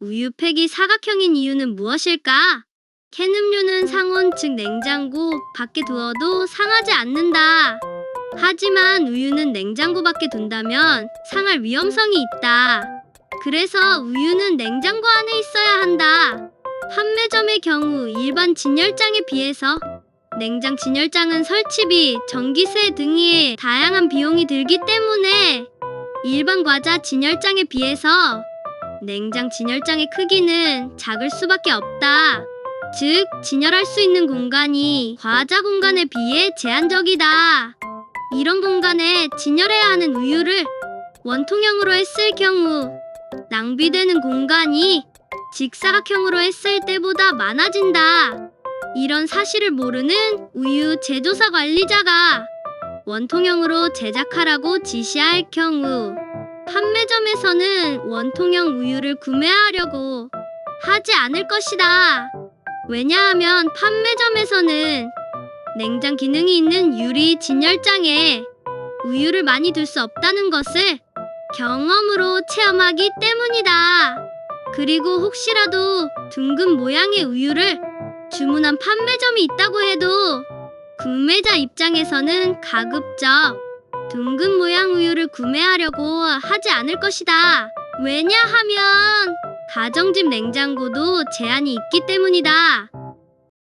우유팩이 사각형인 이유는 무엇일까? 캔 음료는 상온 즉 냉장고 밖에 두어도 상하지 않는다. 하지만 우유는 냉장고 밖에 둔다면 상할 위험성이 있다. 그래서 우유는 냉장고 안에 있어야 한다. 판매점의 경우 일반 진열장에 비해서 냉장 진열장은 설치비, 전기세 등의 다양한 비용이 들기 때문에 일반 과자 진열장에 비해서 냉장 진열장의 크기는 작을 수밖에 없다. 즉, 진열할 수 있는 공간이 과자 공간에 비해 제한적이다. 이런 공간에 진열해야 하는 우유를 원통형으로 했을 경우 낭비되는 공간이 직사각형으로 했을 때보다 많아진다. 이런 사실을 모르는 우유 제조사 관리자가 원통형으로 제작하라고 지시할 경우 판매점에서는 원통형 우유를 구매하려고 하지 않을 것이다. 왜냐하면 판매점에서는 냉장 기능이 있는 유리 진열장에 우유를 많이 둘 수 없다는 것을 경험으로 체험하기 때문이다. 그리고 혹시라도 둥근 모양의 우유를 주문한 판매점이 있다고 해도 구매자 입장에서는 가급적 둥근 모양 우유를 구매하려고 하지 않을 것이다. 왜냐하면 가정집 냉장고도 제한이 있기 때문이다.